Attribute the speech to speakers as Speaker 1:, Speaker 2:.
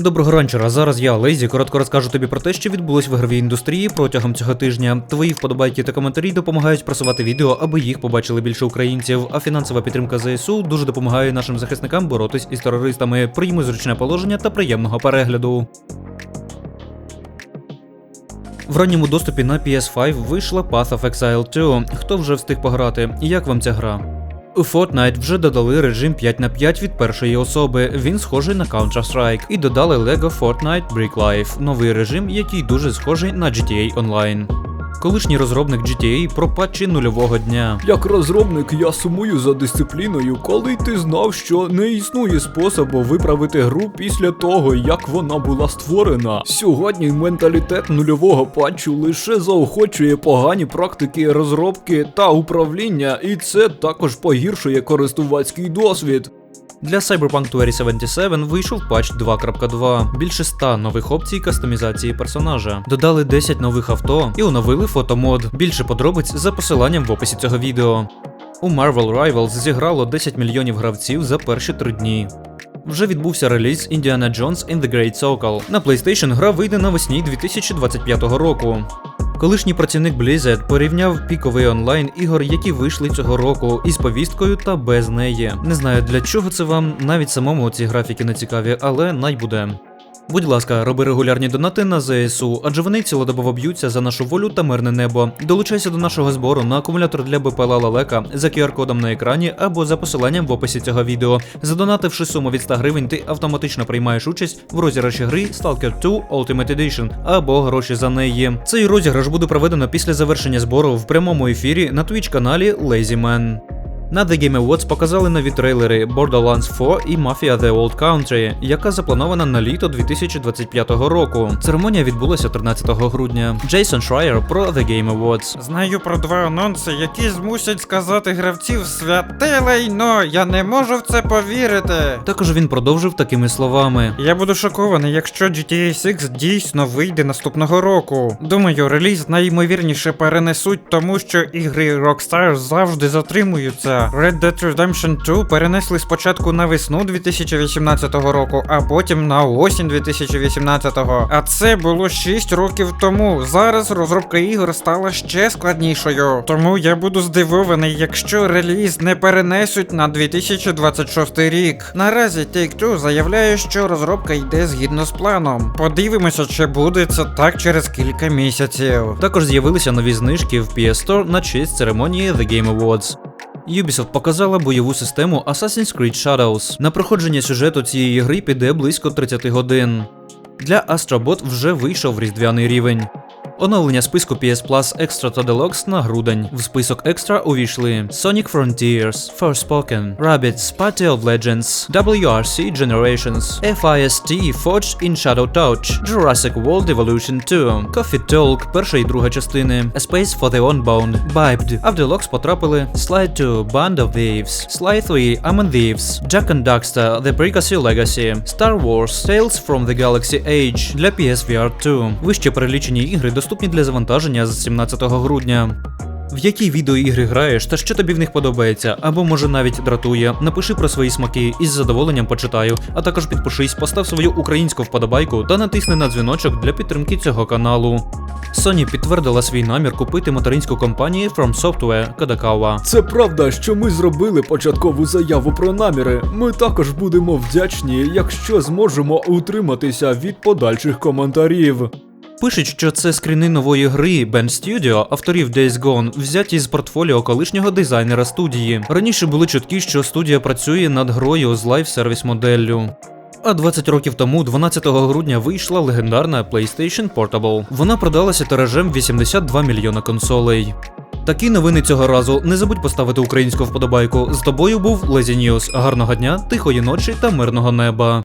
Speaker 1: Доброго ранчера. Зараз я, Лейзі, коротко розкажу тобі про те, що відбулось в ігровій індустрії протягом цього тижня. Твої вподобайки та коментарі допомагають просувати відео, аби їх побачили більше українців. А фінансова підтримка ЗСУ дуже допомагає нашим захисникам боротись із терористами. Прийми зручне положення та приємного перегляду. В ранньому доступі на PS5 вийшла Path of Exile 2. Хто вже встиг пограти? Як вам ця гра? У Fortnite вже додали режим 5 на 5 від першої особи. Він схожий на Counter-Strike. І додали LEGO Fortnite Brick Life, новий режим, який дуже схожий на GTA Online. Колишній розробник GTA про патчі нульового дня.
Speaker 2: Як розробник, я сумую за дисципліною, коли ти знав, що не існує способу виправити гру після того, як вона була створена. Сьогодні менталітет нульового патчу лише заохочує погані практики розробки та управління, і це також погіршує користувацький досвід.
Speaker 1: Для Cyberpunk 2077 вийшов патч 2.2, більше 100 нових опцій кастомізації персонажа. Додали 10 нових авто і оновили фотомод. Більше подробиць за посиланням в описі цього відео. У Marvel Rivals зіграло 10 мільйонів гравців за перші три дні. Вже відбувся реліз Indiana Jones in the Great Circle. На PlayStation гра вийде навесні 2025 року. Колишній працівник Blizzard порівняв піковий онлайн ігор, які вийшли цього року, із повісткою та без неї. Не знаю для чого це вам, навіть самому ці графіки не цікаві, але най буде. Будь ласка, роби регулярні донати на ЗСУ, адже вони цілодобово б'ються за нашу волю та мирне небо. Долучайся до нашого збору на акумулятор для БПЛА Лалека за QR-кодом на екрані або за посиланням в описі цього відео. Задонативши суму від 100 гривень, ти автоматично приймаєш участь в розіграші гри Stalker 2 Ultimate Edition або гроші за неї. Цей розіграш буде проведено після завершення збору в прямому ефірі на Twitch каналі LazyMan. На The Game Awards показали нові трейлери Borderlands 4 і Mafia The Old Country, яка запланована на літо 2025 року. Церемонія відбулася 13 грудня. Джейсон Шрайер про The Game Awards.
Speaker 3: Знаю про два анонси, які змусять сказати гравців святе лайно, я не можу в це повірити.
Speaker 1: Також він продовжив такими словами.
Speaker 3: Я буду шокований, якщо GTA 6 дійсно вийде наступного року. Думаю, реліз найімовірніше перенесуть, тому що ігри Rockstar завжди затримуються. Red Dead Redemption 2 перенесли спочатку на весну 2018 року, а потім на осінь 2018. А це було 6 років тому. Зараз розробка ігор стала ще складнішою. Тому я буду здивований, якщо реліз не перенесуть на 2026 рік. Наразі Take-Two заявляє, що розробка йде згідно з планом. Подивимося, чи буде це так через кілька місяців.
Speaker 1: Також з'явилися нові знижки в PS Store на честь церемонії The Game Awards. Ubisoft показала бойову систему Assassin's Creed Shadows. На проходження сюжету цієї гри піде близько 30 годин. Для Astrobot вже вийшов різдвяний рівень. Оновлення списку PS Plus Extra та Deluxe на грудень. В список Extra увійшли Sonic Frontiers, Forspoken, Rabbids Party of Legends, WRC Generations, FIST Forged in Shadow Touch, Jurassic World Evolution 2, Coffee Talk, перша і друга частини, A Space for the Unbound, Biped. А в Deluxe потрапили Slide 2, Band of Thieves, Sly 3, Among Thieves, Jack and Daxter, The Precursor Legacy, Star Wars, Tales from the Galaxy Age для PSVR 2. Вище перелічені ігри доступні для завантаження з 17 грудня. В які відеоігри граєш та що тобі в них подобається, або може навіть дратує, напиши про свої смаки і з задоволенням почитаю, а також підпишись, постав свою українську вподобайку та натисни на дзвіночок для підтримки цього каналу. Sony підтвердила свій намір купити материнську компанію From Software Kadakawa.
Speaker 2: Це правда, що ми зробили початкову заяву про наміри. Ми також будемо вдячні, якщо зможемо утриматися від подальших коментарів.
Speaker 1: Пишуть, що це скріни нової гри Band Studio, авторів Days Gone, взяті з портфоліо колишнього дизайнера студії. Раніше були чутки, що студія працює над грою з лайв-сервіс моделлю. А 20 років тому, 12 грудня, вийшла легендарна PlayStation Portable. Вона продалася тиражем 82 мільйона консолей. Такі новини цього разу. Не забудь поставити українську вподобайку. З тобою був Лезі Ньюс. Гарного дня, тихої ночі та мирного неба.